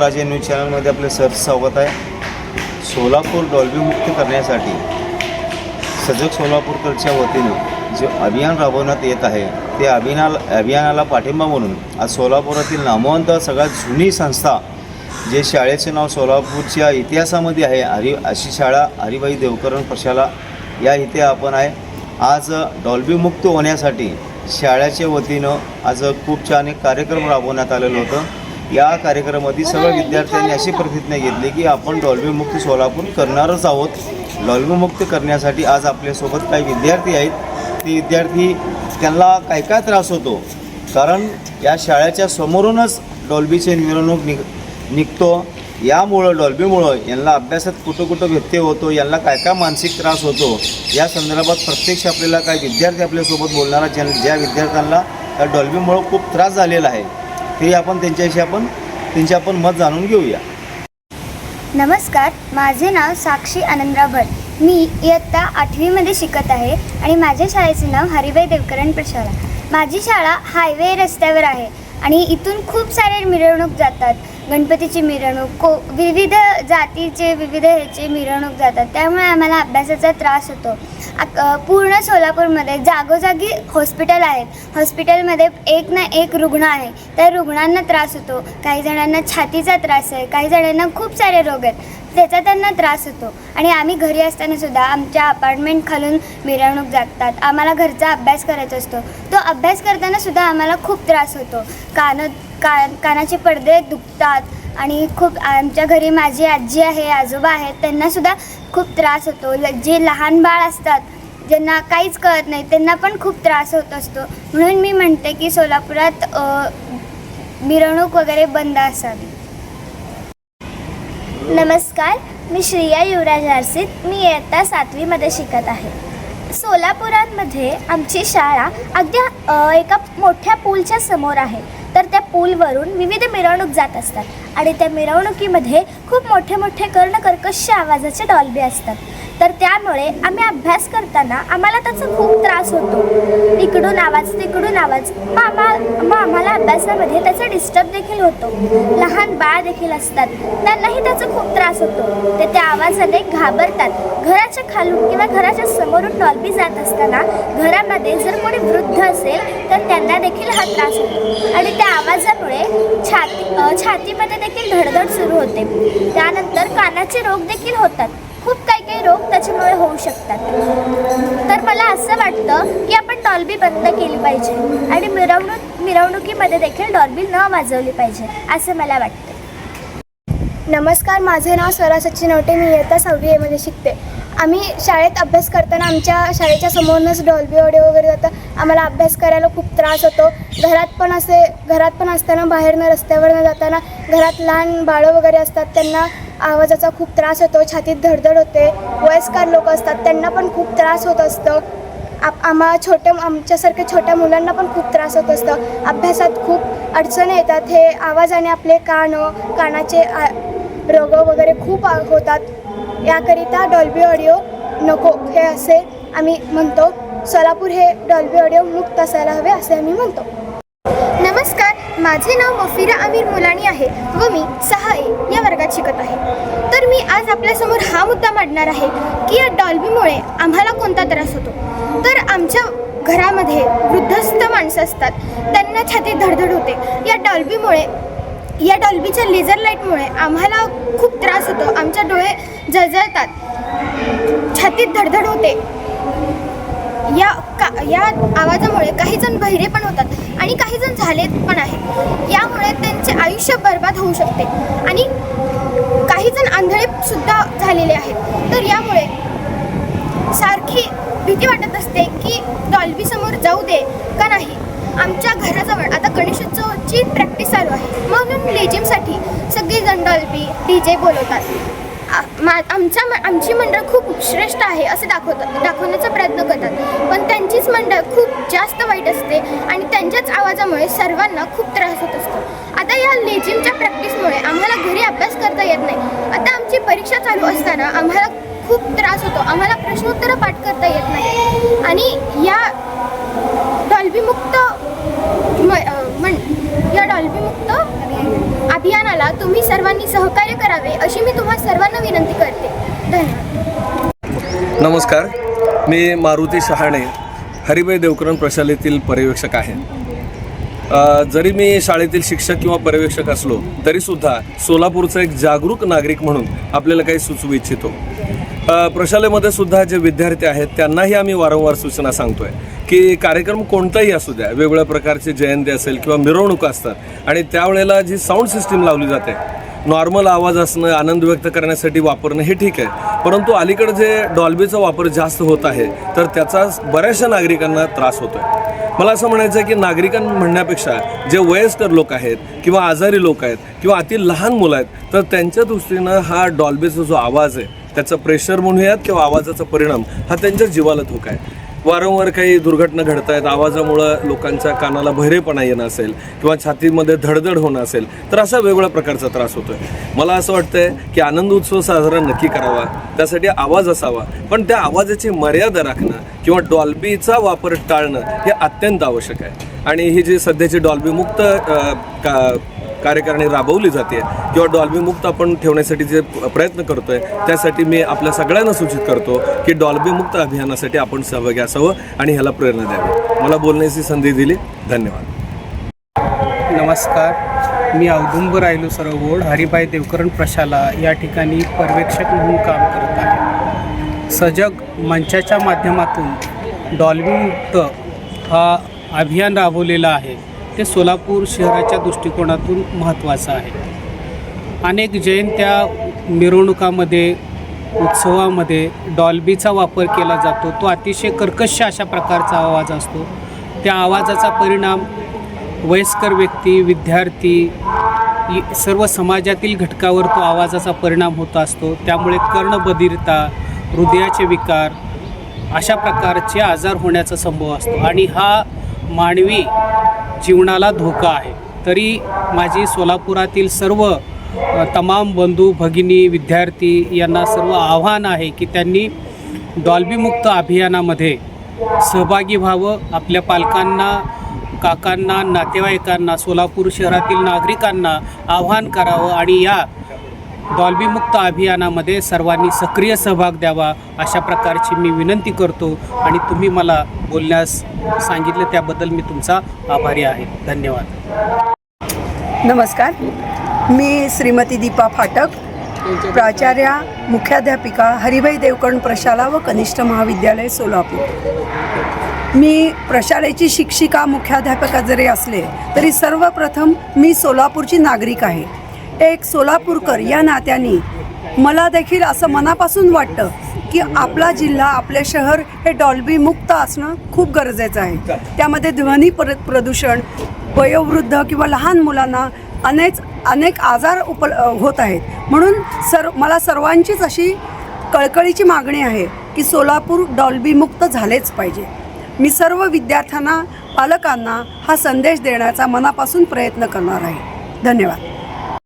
राजे न्यूज चॅनलमध्ये आपले सर स्वागत आहे. सोलापूर डॉल्बी मुक्त करण्यासाठी सजग सोलापूरकरच्या वतीनं जे अभियान राबवण्यात येत आहे ते अभियानाला अभियानाला पाठिंबा म्हणून आज सोलापुरातील नामवंत सगळ्यात जुनी संस्था जे शाळेचे नाव सोलापूरच्या इतिहासामध्ये आहे हरि अशी शाळा हरिबाई देवकरण प्रशाला या इथे आपण आहे. आज डॉल्बी मुक्त होण्यासाठी शाळेच्या वतीनं आज खूप छान एक कार्यक्रम राबवण्यात आलेलं होतं. या कार्यक्रमामध्ये सर्व विद्यार्थ्यांनी अशी प्रतिज्ञा घेतली की आपण डॉल्बीमुक्त सोलापूर करणारच आहोत. डॉल्बी मुक्त करण्यासाठी आज आपल्यासोबत काही विद्यार्थी आहेत. ते विद्यार्थी त्यांना काय काय त्रास होतो? कारण या शाळेच्या समोरूनच डॉल्बीचे मिरवणूक निघ निघतो. यामुळं डॉल्बीमुळं यांना अभ्यासात कुठं कुठं व्यत्यय होतो? यांना काय काय मानसिक त्रास होतो? या संदर्भात प्रत्यक्ष आपल्याला काही विद्यार्थी आपल्यासोबत बोलणारा ज्या ज्या विद्यार्थ्यांना त्या डॉल्बीमुळं खूप त्रास झालेला आहे. ते आपण त्यांच्याशी आपण त्यांचे आपण मत जाणून घेऊया. नमस्कार माझे नाव साक्षी आनंदराव भट मी इयत्ता आठवीमध्ये शिकत आहे आणि माझ्या शाळेचे नाव हरिभाई देवकरण प्रशाला माझी शाळा हायवे रस्त्यावर आहे आणि इथून खूप सारे मिरवणूक जातात. गणपतीची मिरवणूक को विविध जातीचे विविध ह्याचे मिरवणूक जातात. त्यामुळे आम्हाला अभ्यासाचा त्रास होतो. पूर्ण सोलापूरमध्ये जागोजागी हॉस्पिटल आहेत. हॉस्पिटलमध्ये एक ना एक रुग्ण आहे. त्या रुग्णांना त्रास होतो. काही जणांना छातीचा त्रास आहे. काही जणांना खूप सारे रोग आहेत. त्याचा त्यांना त्रास होतो. आणि आम्ही घरी असताना सुद्धा आमच्या अपार्टमेंट खालून मिरवणूक जातात आम्हाला घरचा अभ्यास करायचा असतो. तो अभ्यास करताना सुद्धा आम्हाला खूप त्रास होतो. कानं का कानाचे पडदे दुखतात आणि खूप आमच्या घरी माझी आजी आहे आजोबा आहेत त्यांनासुद्धा खूप त्रास होतो. ल जे लहान बाळ असतात ज्यांना काहीच कळत नाही त्यांना पण खूप त्रास होत असतो. म्हणून मी म्हणते की सोलापुरात मिरवणूक वगैरे बंद असावी. नमस्कार मी श्रिया युवराज आरसीत मी इयत्ता सातवीमध्ये शिकत आहे. सोलापुरांमध्ये आमची शाळा अगदी एका मोठ्या पूलच्या समोर आहे. तर त्या पूलवरून विविध मिरवणूक जात असतात. आणि त्या मिरवणुकीमध्ये खूप मोठे मोठे कर्णकर्कश आवाजाचे डॉल्बे असतात. तर त्यामुळे आम्ही अभ्यास करताना आम्हाला त्याचा खूप त्रास होतो. इकडून आवाज तिकडून आवाज. मग आम्हा मग आम्हाला अभ्यासामध्ये त्याचा डिस्टर्ब देखील होतो. लहान बाळ देखील असतात. त्यांनाही त्याचा खूप त्रास होतो. ते त्या आवाजाने घाबरतात. घराच्या खालून किंवा घराच्या समोरून डॉल्बी जात असताना घरामध्ये जर कोणी वृद्ध असेल तर त्यांना देखील हा त्रास होतो. आणि त्या आवाजामुळे छाती छातीमध्ये देखील धडधड सुरू होते. त्यानंतर कानाचे रोग देखील होतात. खूप काही काही रोग त्याच्यामुळे होऊ शकतात. तर मला असं वाटतं की आपण डॉल्बी बंद केली पाहिजे आणि मिरवणूक मिरवणुकीमध्ये देखील डॉल्बी न वाजवली पाहिजे असं मला वाटतं. नमस्कार माझे नाव स्वरा सचिन नवटे. मी इयत्ता सहावी एमध्ये शिकते. आम्ही शाळेत अभ्यास करताना आमच्या शाळेच्या समोरूनच डॉल्बी ऑडिओ वगैरे जातं आम्हाला अभ्यास करायला खूप त्रास होतो. घरात पण असे घरात पण असताना बाहेरनं रस्त्यावरनं जाताना घरात लहान बाळं वगैरे असतात त्यांना आवाजाचा खूप त्रास होतो छातीत धडधड होते. वयस्कर लोक असतात त्यांना पण खूप त्रास होत असतं. आप आम्हा छोट्या आमच्यासारख्या छोट्या मुलांना पण खूप त्रास होत असतं. अभ्यासात खूप अडचणी येतात. हे आवाजाने आपले कान कानाचे आ- रोग वगैरे खूप होतात. याकरिता डॉल्बी ऑडिओ नको हे असे आम्ही म्हणतो. सोलापूर हे डॉल्बी ऑडिओ मुक्त असायला हवे असे आम्ही म्हणतो. नमस्कार माझे नाव मफिरा अमीर मुलानी आहे व मी सहा ए या वर्गात शिकत आहे. तर मी आज आपल्यासमोर हा मुद्दा मांडणार आहे की या डॉल्बीमुळे आम्हाला कोणता त्रास होतो? तर आमच्या घरामध्ये वृद्धस्थ माणसं असतात. त्यांना छातीत धडधड होते. या डॉल्बीमुळे या डॉल्बीच्या लेझर लाईटमुळे आम्हाला खूप त्रास होतो. आमच्या डोळे जळजळतात. छातीत धडधड होते. या का या आवाजामुळे काही जण बहिरे पण होतात आणि काही जण झाले पण आहेत. यामुळे त्यांचे आयुष्य बर्बाद होऊ शकते आणि काही जण आंधळे सुद्धा झालेले आहेत. तर यामुळे सारखी भीती वाटत असते की डॉल्बी समोर जाऊ दे का नाही आमच्या घराजवळ आता गणेशोत्सवाची प्रॅक्टिस चालू आहे म्हणून लेजिमसाठी सगळेजण डॉल्बी डी जे बोलवतात. मा आमच्या म- आमची मंडळ खूप श्रेष्ठ आहे असे दाखवतात दाखवण्याचा प्रयत्न करतात. पण त्यांचीच मंडळ खूप जास्त वाईट असते आणि त्यांच्याच आवाजामुळे सर्वांना खूप त्रास होत असतो. आता या लेजिमच्या प्रॅक्टिसमुळे आम्हाला घरी अभ्यास करता येत नाही. आता आमची परीक्षा चालू असताना आम्हाला खूप त्रास होतो. आम्हाला प्रश्नोत्तरं पाठ करता येत नाही. आणि या डॉल्बीमुक्त म- तुम्ही सर्वांनी सहकार्य करावे अशी मी तुम्हा सर्वांना विनंती करते. धन्यवाद. नमस्कार. मी मारुती शहाणे हरिभाई देवकरण प्रशालेतील पर्यवेक्षक आहे. जरी मी शाळेतील शिक्षक किंवा पर्यवेक्षक असलो तरीसुद्धा सोलापूरचा एक जागरूक नागरिक म्हणून आपल्याला काही सुचवू इच्छितो. प्रशालेमध्ये सुद्धा जे विद्यार्थी आहेत त्यांनाही आम्ही वारंवार सूचना सांगतोय की कार्यक्रम कोणताही असू द्या वेगवेगळ्या प्रकारची जयंती असेल किंवा मिरवणुका असतात आणि त्यावेळेला जी साऊंड सिस्टीम लावली जाते नॉर्मल आवाज असणं आनंद व्यक्त करण्यासाठी वापरणं हे ठीक आहे. परंतु अलीकडे जे डॉल्बीचा वापर जास्त होत आहे तर त्याचा बऱ्याचशा नागरिकांना त्रास होतोय. मला असं म्हणायचं आहे की नागरिकां म्हणण्यापेक्षा जे वयस्कर लोक आहेत किंवा आजारी लोक आहेत किंवा अति लहान मुलं आहेत तर त्यांच्या दृष्टीनं हा डॉल्बीचा जो आवाज आहे त्याचं प्रेशर म्हणूयात किंवा आवाजाचा परिणाम हा त्यांच्या जीवाला धोका आहे. वारंवार काही दुर्घटना घडत आहेत आवाजामुळं लोकांच्या कानाला बहिरेपणा येणं असेल किंवा छातीमध्ये धडधड होणं असेल तर असा वेगवेगळ्या प्रकारचा त्रास होतोय. मला असं वाटतंय की आनंद उत्सव साजरा नक्की करावा त्यासाठी आवाज असावा पण त्या आवाजाची मर्यादा राखणं किंवा डॉल्बीचा वापर टाळणं हे अत्यंत आवश्यक आहे. आणि ही जी सध्याची डॉल्बी मुक्त का कार्यकारणी राबवली जाते किंवा डॉल्बी मुक्त आपण ठेवण्यासाठी जे प्रयत्न करतोय त्यासाठी मी आपल्या सगळ्यांना सूचित करतो की डॉल्बी मुक्त अभियानासाठी आपण सहभागी असावं आणि ह्याला प्रेरणा द्यावी. मला बोलण्याची संधी दिली. धन्यवाद. नमस्कार. मी औदुंब राहिलो सरोवड हरिभाई देवकरण प्रशाला. या ठिकाणी पर्यवेक्षक म्हणून काम करत आहे. सजग मंचाच्या माध्यमातून डॉल्बी मुक्त हा अभियान राबवलेला आहे. ते सोलापूर शहराच्या दृष्टिकोनातून महत्त्वाचं आहे. अनेक जयंत्या मिरवणुकामध्ये उत्सवामध्ये डॉल्बीचा वापर केला जातो. तो अतिशय कर्कश अशा प्रकारचा आवाज असतो. त्या आवाजाचा परिणाम वयस्कर व्यक्ती विद्यार्थी सर्व समाजातील घटकावर तो आवाजाचा परिणाम होत असतो. त्यामुळे कर्णबधिरता हृदयाचे विकार अशा प्रकारचे आजार होण्याचा संभव असतो. आणि हा मानवी जीवनाला धोका आहे. तरी माझी सोलापुरातील सर्व तमाम बंधू भगिनी विद्यार्थी यांना सर्व आव्हान आहे की त्यांनी डॉल्बीमुक्त अभियानामध्ये सहभागी व्हावं. आपल्या पालकांना काकांना नातेवाईकांना सोलापूर शहरातील नागरिकांना आव्हान करावं आणि या डॉल्बीमुक्त अभियानामध्ये सर्वांनी सक्रिय सहभाग द्यावा अशा प्रकारची मी विनंती करतो. आणि तुम्ही मला बोलण्यास सांगितलं त्याबद्दल मी तुमचा आभारी आहे. धन्यवाद. नमस्कार. मी श्रीमती दीपा फाटक प्राचार्या मुख्याध्यापिका हरिभाई देवकर्ण प्रशाला व कनिष्ठ महाविद्यालय सोलापूर. मी प्रशालेची शिक्षिका मुख्याध्यापिका जरी असले तरी सर्वप्रथम मी सोलापूरची नागरिक आहे. एक सोलापूरकर या नात्याने. मला देखील असं मनापासून वाटतं की आपला जिल्हा आपले शहर हे डॉल्बी मुक्त असणं खूप गरजेचं आहे. त्यामध्ये ध्वनी प्र प्रदूषण वयोवृद्ध किंवा लहान मुलांना अनेक अनेक आजार उप होत आहेत. म्हणून सर मला सर्वांचीच अशी कळकळीची मागणी आहे की सोलापूर डॉल्बी मुक्त झालेच पाहिजे. मी सर्व विद्यार्थ्यांना पालकांना हा संदेश देण्याचा मनापासून प्रयत्न करणार आहे. धन्यवाद.